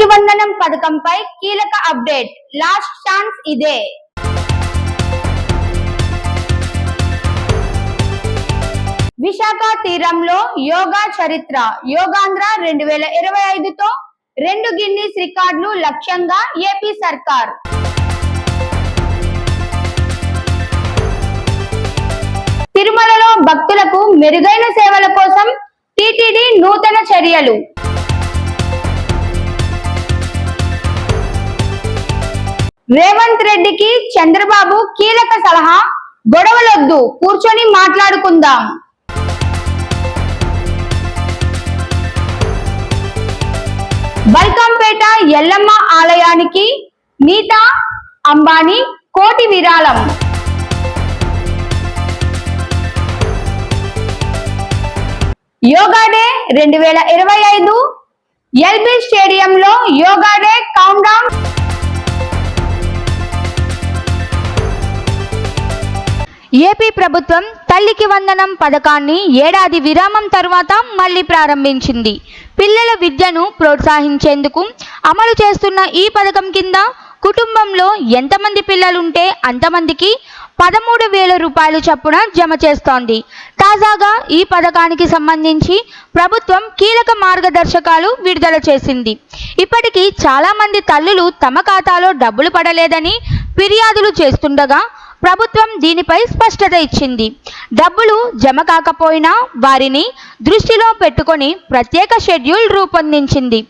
తల్లికి వందనం పథకంపై కీలక అప్డేట్. లాస్ట్ ఛాన్స్ ఇదే. విశాఖ తీరంలో యోగా చరిత్ర. యోగాంధ్ర రెండు వేల ఇరవై ఐదుతో రెండు గిన్నీస్ రికార్డులు లక్ష్యంగా ఏపీ సర్కార్. తిరుమలలో భక్తులకు మెరుగైన సేవల కోసం టిటిడి నూతన చర్యలు. రేవంత్ రెడ్డికి చంద్రబాబు కీలక సలహా. గొడవలొద్దు కూర్చొని మాట్లాడుకుందాం. బల్కంపేట ఎల్లమ్మ ఆలయానికి నీతా అంబానీ కోటి విరాళం. యోగా డే రెండు వేల ఇరవై ఐదు. ఎల్బీ స్టేడియంలో yoga day count down AP ప్రభుత్వం తల్లికి వందనం పథకాన్ని ఏడాది విరామం తర్వాత మళ్ళీ ప్రారంభించింది. పిల్లల విద్యను ప్రోత్సహించేందుకు అమలు చేస్తున్న ఈ పథకం కింద కుటుంబంలో ఎంతమంది పిల్లలుంటే అంతమందికి పదమూడు వేల రూపాయలు చొప్పున జమ చేస్తోంది. తాజాగా ఈ పథకానికి సంబంధించి ప్రభుత్వం కీలక మార్గదర్శకాలు విడుదల చేసింది. ఇప్పటికీ చాలామంది తల్లులు తమ ఖాతాలో డబ్బులు పడలేదని ఫిర్యాదులు చేస్తుండగా ప్రభుత్వం దీనిపై స్పష్టత ఇచ్చింది. డబ్బులు జమ కాకపోయినా వారిని దృష్టిలో పెట్టుకొని ప్రత్యేక షెడ్యూల్ రూపొందించింది.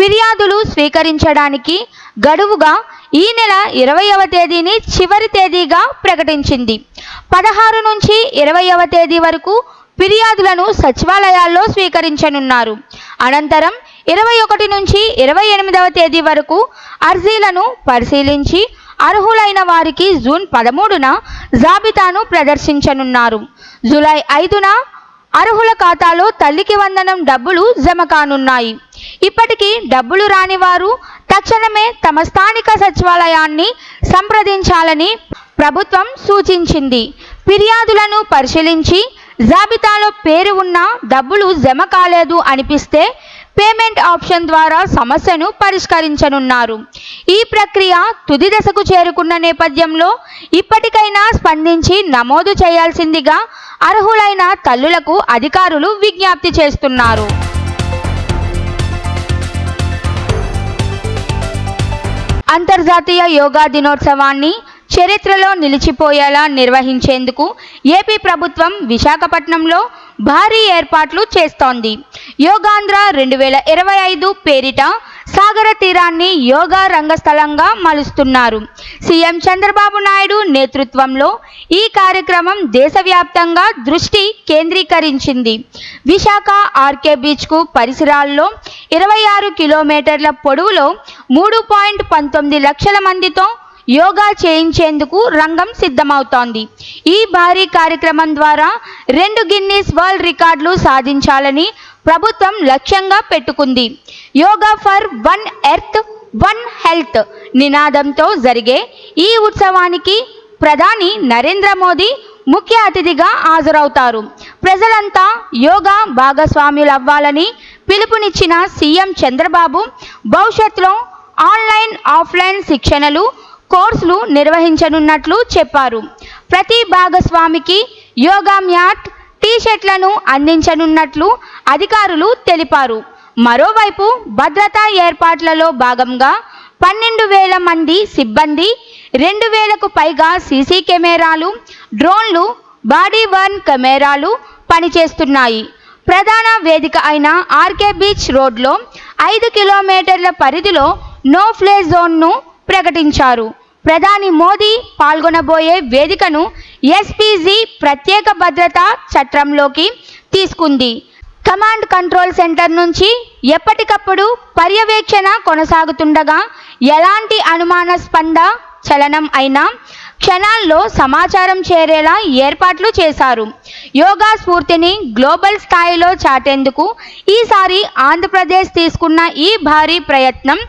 ఫిర్యాదులు స్వీకరించడానికి గడువుగా ఈ నెల ఇరవైవ తేదీని చివరి తేదీగా ప్రకటించింది. పదహారు నుంచి ఇరవైవ తేదీ వరకు ఫిర్యాదులను సచివాలయాల్లో స్వీకరించనున్నారు. అనంతరం ఇరవై ఒకటి నుంచి ఇరవై ఎనిమిదవ తేదీ వరకు అర్జీలను పరిశీలించి అర్హులైన వారికి జూన్ పదమూడున జాబితాను ప్రదర్శించనున్నారు. జూలై ఐదున అర్హుల ఖాతాలో తల్లికి వందనం డబ్బులు జమ కానున్నాయి. ఇప్పటికీ డబ్బులు రాని వారు తక్షణమే తమ స్థానిక సచివాలయాన్ని సంప్రదించాలని ప్రభుత్వం సూచించింది. ఫిర్యాదులను పరిశీలించి జాబితాలో పేరు ఉన్న డబ్బులు జమ కాలేదు అనిపిస్తే పేమెంట్ ఆప్షన్ ద్వారా సమస్యను పరిష్కరించనున్నారు. ఈ ప్రక్రియ తుది దశకు చేరుకున్న నేపథ్యంలో ఇప్పటికైనా స్పందించి నమోదు చేయాల్సిందిగా అర్హులైన తల్లులకు అధికారులు విజ్ఞప్తి చేస్తున్నారు. అంతర్జాతీయ యోగా దినోత్సవాన్ని చరిత్రలో నిలిచిపోయేలా నిర్వహించేందుకు ఏపీ ప్రభుత్వం విశాఖపట్నంలో భారీ ఏర్పాట్లు చేస్తోంది. యోగాంధ్ర రెండు వేల ఇరవై ఐదు పేరిట సాగర తీరాన్ని యోగా రంగస్థలంగా మలుస్తున్నారు. సీఎం చంద్రబాబు నాయుడు నేతృత్వంలో ఈ కార్యక్రమం దేశవ్యాప్తంగా దృష్టి కేంద్రీకరించింది. విశాఖ ఆర్కే బీచ్కు పరిసరాల్లో ఇరవై ఆరు కిలోమీటర్ల పొడవులో మూడు పాయింట్ పంతొమ్మిది లక్షల మందితో యోగా చేయించేందుకు రంగం సిద్ధమవుతోంది. ఈ భారీ కార్యక్రమం ద్వారా రెండు గిన్నీస్ వరల్డ్ రికార్డులు సాధించాలని ప్రభుత్వం లక్ష్యంగా పెట్టుకుంది. Yoga for one earth one health నినాదంతో జరిగే ఈ ఉత్సవానికి ప్రధాని నరేంద్ర మోదీ ముఖ్య అతిథిగా హాజరవుతారు. ప్రజలంతా యోగా భాగస్వాములవ్వాలని పిలుపునిచ్చిన సీఎం చంద్రబాబు భవిష్యత్తులో ఆన్లైన్ ఆఫ్లైన్ శిక్షణలు కోర్సులు నిర్వహించనున్నట్లు చెప్పారు. ప్రతి భాగస్వామికి యోగా మ్యాట్ టీషర్ట్లను అందించనున్నట్లు అధికారులు తెలిపారు. మరోవైపు భద్రతా ఏర్పాట్లలో భాగంగా పన్నెండు వేల మంది సిబ్బంది రెండు వేలకు పైగా సీసీ కెమెరాలు డ్రోన్లు బాడీ వర్న్ కెమెరాలు పనిచేస్తున్నాయి. ప్రధాన వేదిక అయిన ఆర్కే బీచ్ రోడ్లో ఐదు కిలోమీటర్ల పరిధిలో నో ఫ్లే జోన్ను ప్రకటించారు. ప్రధాని మోదీ పాల్గొనబోయే వేదికను ఎస్పీజీ ప్రత్యేక భద్రతా చట్రంలోకి తీసుకుంది. కమాండ్ కంట్రోల్ సెంటర్ నుంచి ఎప్పటికప్పుడు పర్యవేక్షణ కొనసాగుతుండగా ఎలాంటి అనుమానాస్పద చలనం అయినా క్షణాల్లో సమాచారం చేరేలా ఏర్పాట్లు చేశారు. యోగా స్ఫూర్తిని గ్లోబల్ స్థాయిలో చాటేందుకు ఈసారి ఆంధ్రప్రదేశ్ తీసుకున్న ఈ భారీ ప్రయత్నం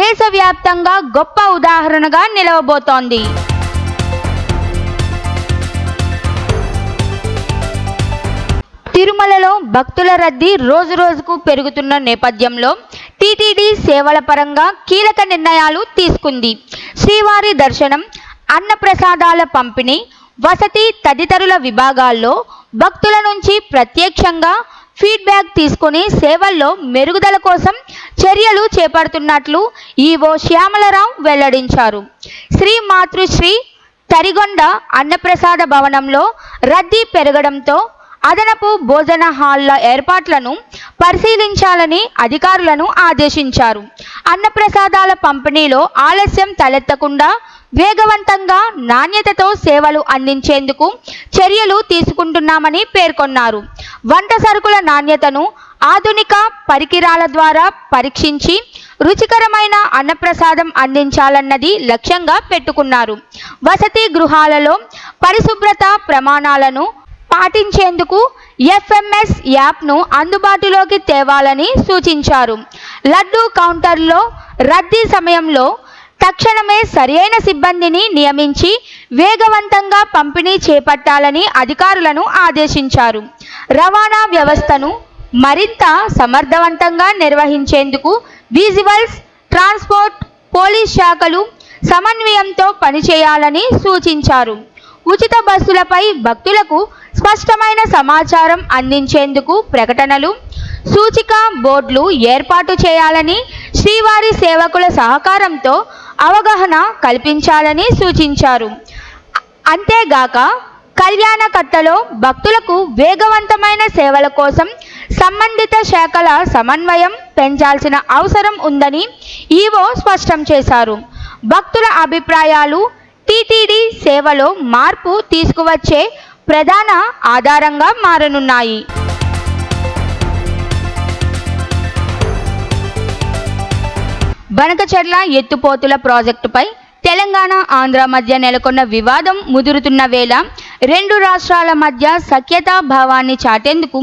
దేశవ్యాప్తంగా గొప్ప ఉదాహరణగా నిలవబోతోంది. తిరుమలలో భక్తుల రద్దీ రోజు రోజుకు పెరుగుతున్న నేపథ్యంలో టీటీడీ సేవల పరంగా కీలక నిర్ణయాలు తీసుకుంది. శ్రీవారి దర్శనం అన్నప్రసాదాల పంపిణీ వసతి తదితరుల విభాగాల్లో భక్తుల నుంచి ప్రత్యక్షంగా ఫీడ్బ్యాక్ తీసుకుని సేవల్లో మెరుగుదల కోసం చర్యలు చేపడుతున్నట్లు ఈవో శ్యామలరావు వెల్లడించారు. శ్రీ మాతృశ్రీ తరిగొండ అన్నప్రసాద భవనంలో రద్దీ పెరగడంతో అదనపు భోజన హాల్ల ఏర్పాట్లను పరిశీలించాలని అధికారులను ఆదేశించారు. అన్నప్రసాదాల పంపిణీలో ఆలస్యం తలెత్తకుండా వేగవంతంగా నాణ్యతతో సేవలు అందించేందుకు చర్యలు తీసుకుంటున్నామని పేర్కొన్నారు. వంట సరుకుల నాణ్యతను ఆధునిక పరికరాల ద్వారా పరీక్షించి రుచికరమైన అన్నప్రసాదం అందించాలన్నది లక్ష్యంగా పెట్టుకున్నారు. వసతి గృహాలలో పరిశుభ్రత ప్రమాణాలను పాటించేందుకు ఎఫ్ఎంఎస్ యాప్ను అందుబాటులోకి తేవాలని సూచించారు. లడ్డూ కౌంటర్లో రద్దీ సమయంలో తక్షణమే సరియైన సిబ్బందిని నియమించి వేగవంతంగా పంపిణీ చేపట్టాలని అధికారులను ఆదేశించారు. రవాణా వ్యవస్థను మరింత సమర్థవంతంగా నిర్వహించేందుకు విజువల్స్ ట్రాన్స్పోర్ట్ పోలీస్ శాఖలు సమన్వయంతో పనిచేయాలని సూచించారు. ఉచిత బస్సులపై భక్తులకు స్పష్టమైన సమాచారం అందించేందుకు ప్రకటనలు సూచిక బోర్డులు ఏర్పాటు చేయాలని శ్రీవారి సేవకుల సహకారంతో అవగాహన కల్పించాలని సూచించారు. అంతేగాక కళ్యాణకట్టలో భక్తులకు వేగవంతమైన సేవల కోసం సంబంధిత శాఖల సమన్వయం పెంచాల్సిన అవసరం ఉందని ఈవో స్పష్టం చేశారు. భక్తుల అభిప్రాయాలు టీటీడీ సేవలో మార్పు తీసుకువచ్చే ప్రధాన ఆధారంగా మారనున్నాయి. బనకచర్ల ఎత్తుపోతుల ప్రాజెక్టుపై తెలంగాణ ఆంధ్ర మధ్య నెలకొన్న వివాదం ముదురుతున్న వేళ రెండు రాష్ట్రాల మధ్య సఖ్యతా భావాన్ని చాటేందుకు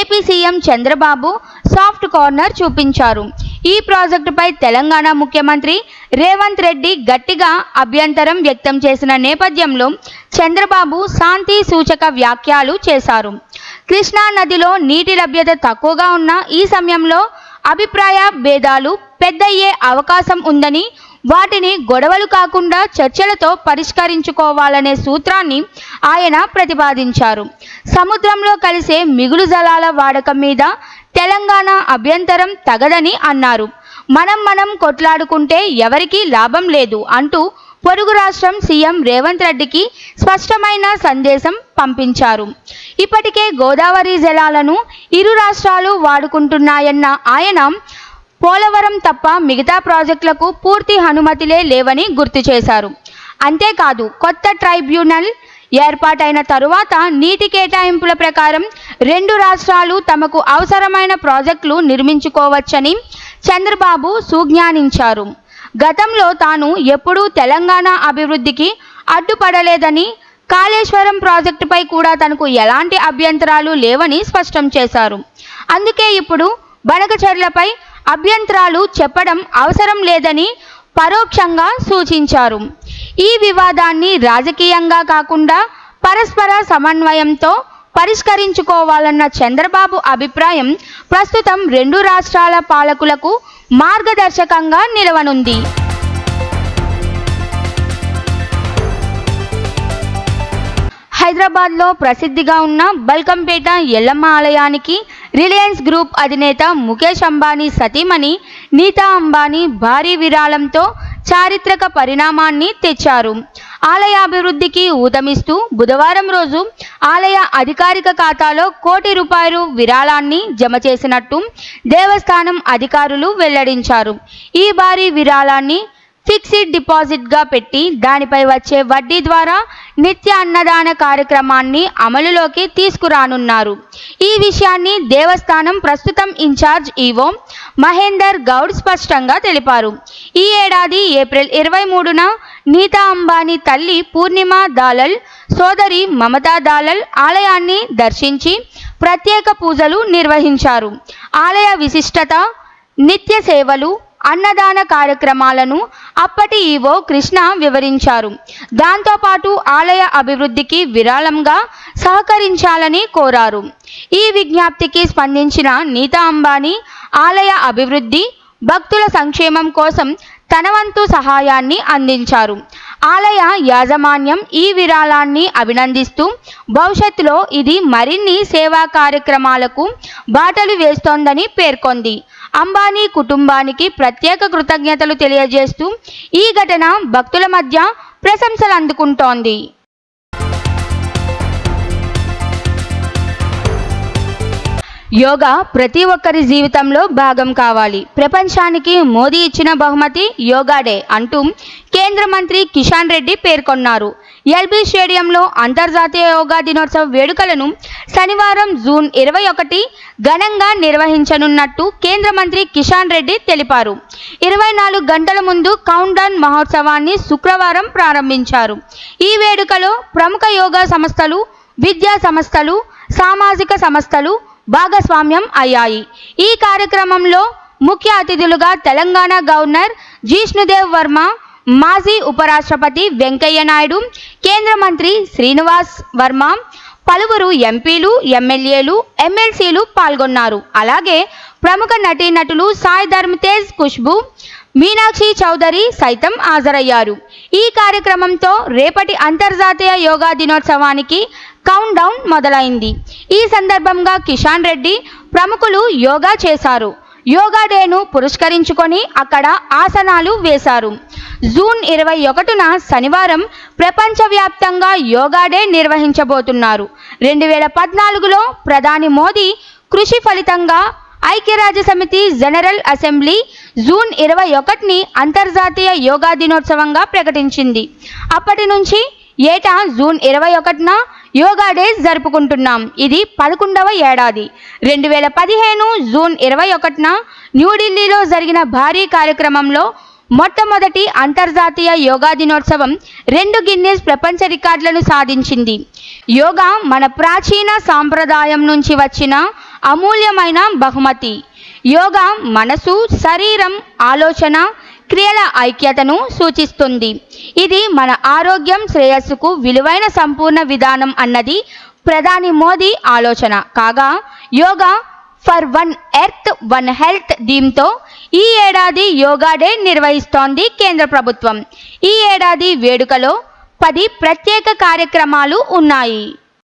AP CM Chandrababu soft corner చూపించారు. ఈ ప్రాజెక్టుపై తెలంగాణ ముఖ్యమంత్రి రేవంత్ రెడ్డి గట్టిగా అభ్యంతరం వ్యక్తం చేసిన నేపథ్యంలో చంద్రబాబు శాంతి సూచక వ్యాఖ్యలు చేశారు. కృష్ణా నదిలో నీటి లభ్యత తక్కువగా ఉన్న ఈ సమయంలో అభిప్రాయ భేదాలు పెద్దయ్యే అవకాశం ఉందని వాటిని గొడవలు కాకుండా చర్చలతో పరిష్కరించుకోవాలనే సూత్రాన్ని ఆయన ప్రతిపాదించారు. సముద్రంలో కలిసే మిగులు జలాల వాడకం మీద తెలంగాణ అభ్యంతరం తగదని అన్నారు. మనం మనం కొట్లాడుకుంటే ఎవరికీ లాభం లేదు అంటూ పొరుగు రాష్ట్రం సీఎం రేవంత్ రెడ్డికి స్పష్టమైన సందేశం పంపించారు. ఇప్పటికే గోదావరి జలాలను ఇరు రాష్ట్రాలు వాడుకుంటున్నాయన్న ఆయన పోలవరం తప్ప మిగతా ప్రాజెక్టులకు పూర్తి అనుమతిలే లేవని గుర్తు చేశారు. అంతేకాదు కొత్త ట్రైబ్యునల్ ఏర్పాటైన తరువాత నీటి కేటాయింపుల ప్రకారం రెండు రాష్ట్రాలు తమకు అవసరమైన ప్రాజెక్టులు నిర్మించుకోవచ్చని చంద్రబాబు సుజ్ఞానించారు. గతంలో తాను ఎప్పుడూ తెలంగాణ అభివృద్ధికి అడ్డుపడలేదని కాళేశ్వరం ప్రాజెక్టుపై కూడా తనకు ఎలాంటి అభ్యంతరాలు లేవని స్పష్టం చేశారు. అందుకే ఇప్పుడు బనకచర్లపై అభ్యంతరాలు చెప్పడం అవసరం లేదని పరోక్షంగా సూచించారు. ఈ వివాదాన్ని రాజకీయంగా కాకుండా పరస్పర సమన్వయంతో పరిష్కరించుకోవాలన్న చంద్రబాబు అభిప్రాయం ప్రస్తుతం రెండు రాష్ట్రాల పాలకులకు మార్గదర్శకంగా నిలవనుంది. హైదరాబాద్లో ప్రసిద్ధిగా ఉన్న బల్కంపేట ఎల్లమ్మ ఆలయానికి రిలయన్స్ గ్రూప్ అధినేత ముఖేష్ అంబానీ సతీమణి నీతా అంబానీ భారీ విరాళంతో చారిత్రక పరిణామాన్ని తెచ్చారు. ఆలయాభివృద్ధికి ఊతమిస్తూ బుధవారం రోజు ఆలయ అధికారిక ఖాతాలో కోటి రూపాయలు విరాళాన్ని జమ చేసినట్టు దేవస్థానం అధికారులు వెల్లడించారు. ఈ భారీ విరాళాన్ని ఫిక్స్డ్ డిపాజిట్గా పెట్టి దానిపై వచ్చే వడ్డీ ద్వారా నిత్య అన్నదాన కార్యక్రమాన్ని అమలులోకి తీసుకురానున్నారు. ఈ విషయాన్ని దేవస్థానం ప్రస్తుతం ఇన్ఛార్జ్ ఈవో మహేందర్ గౌడ్ స్పష్టంగా తెలిపారు. ఈ ఏడాది ఏప్రిల్ ఇరవై మూడున నీతా అంబానీ తల్లి పూర్ణిమ దాలల్ సోదరి మమతా దాలల్ ఆలయాన్ని దర్శించి ప్రత్యేక పూజలు నిర్వహించారు. ఆలయ విశిష్టత నిత్య సేవలు అన్నదాన కార్యక్రమాలను అప్పటి ఈవో కృష్ణ వివరించారు. దాంతోపాటు ఆలయ అభివృద్ధికి విరాళంగా సహకరించాలని కోరారు. ఈ విజ్ఞప్తికి స్పందించిన నీతా అంబానీ ఆలయ అభివృద్ధి భక్తుల సంక్షేమం కోసం తన వంతు సహాయాన్ని అందించారు. ఆలయ యాజమాన్యం ఈ విరాళాన్ని అభినందిస్తూ భవిష్యత్తులో ఇది మరిన్ని సేవా కార్యక్రమాలకు బాటలు వేస్తోందని పేర్కొంది. అంబానీ కుటుంబానికి ప్రత్యేక కృతజ్ఞతలు తెలియజేస్తూ ఈ ఘటన భక్తుల మధ్య ప్రశంసలు అందుకుంటోంది. యోగా ప్రతి ఒక్కరి జీవితంలో భాగం కావాలి. ప్రపంచానికి మోదీ ఇచ్చిన బహుమతి యోగా డే అంటూ కేంద్ర మంత్రి కిషన్ రెడ్డి పేర్కొన్నారు. ఎల్బీ స్టేడియంలో అంతర్జాతీయ యోగా దినోత్సవ వేడుకలను శనివారం జూన్ ఇరవై ఒకటి ఘనంగా నిర్వహించనున్నట్టు కేంద్ర మంత్రి కిషన్ రెడ్డి తెలిపారు. ఇరవై నాలుగు గంటల ముందు కౌంట్డౌన్ మహోత్సవాన్ని శుక్రవారం ప్రారంభించారు. ఈ వేడుకలో ప్రముఖ యోగా సంస్థలు విద్యా సంస్థలు సామాజిక సంస్థలు భాగస్వామ్యం అయ్యాయి. ఈ కార్యక్రమంలో ముఖ్య అతిథులుగా తెలంగాణ గవర్నర్ జిష్ణుదేవ్ వర్మ మాజీ ఉపరాష్ట్రపతి వెంకయ్య నాయుడు కేంద్ర మంత్రి శ్రీనివాస్ వర్మ పలువురు ఎంపీలు ఎమ్మెల్యేలు ఎమ్మెల్సీలు పాల్గొన్నారు. అలాగే ప్రముఖ నటీనటులు సాయి ధర్మ్ తేజ్ ఖుష్బు మీనాక్షి చౌదరి సైతం హాజరయ్యారు. ఈ కార్యక్రమంతో రేపటి అంతర్జాతీయ యోగా దినోత్సవానికి కౌంట్ డౌన్ మొదలైంది. ఈ సందర్భంగా కిషాన్ రెడ్డి ప్రముఖులు యోగా చేశారు. యోగా డేను పురస్కరించుకొని అక్కడ ఆసనాలు వేశారు. జూన్ ఇరవై ఒకటిన శనివారం ప్రపంచవ్యాప్తంగా యోగా డే నిర్వహించబోతున్నారు. రెండు వేల పద్నాలుగులో ప్రధాని మోదీ కృషి ఫలితంగా ఐక్యరాజ్య సమితి జనరల్ అసెంబ్లీ జూన్ ఇరవై ఒకటిని అంతర్జాతీయ యోగా దినోత్సవంగా ప్రకటించింది. అప్పటి నుంచి ఏటా జూన్ ఇరవై ఒకటిన యోగా డేస్ జరుపుకుంటున్నాం. ఇది పదకొండవ ఏడాది. రెండు వేల పదిహేను జూన్ ఇరవై ఒకటిన న్యూఢిల్లీలో జరిగిన భారీ కార్యక్రమంలో మొట్టమొదటి అంతర్జాతీయ యోగా దినోత్సవం రెండు గిన్నెస్ ప్రపంచ రికార్డులను సాధించింది. యోగా మన ప్రాచీన సాంప్రదాయం నుంచి వచ్చిన అమూల్యమైన బహుమతి. యోగా మనసు శరీరం ఆలోచన క్రియల ఐక్యతను సూచిస్తుంది. ఇది మన ఆరోగ్యం శ్రేయస్సుకు విలువైన సంపూర్ణ విధానం అన్నది ప్రధాని మోదీ ఆలోచన. కాగా yoga for one earth one health థీమ్తో ఈ ఏడాది యోగా డే నిర్వహిస్తోంది కేంద్ర ప్రభుత్వం. ఈ ఏడాది వేడుకలో పది ప్రత్యేక కార్యక్రమాలు ఉన్నాయి.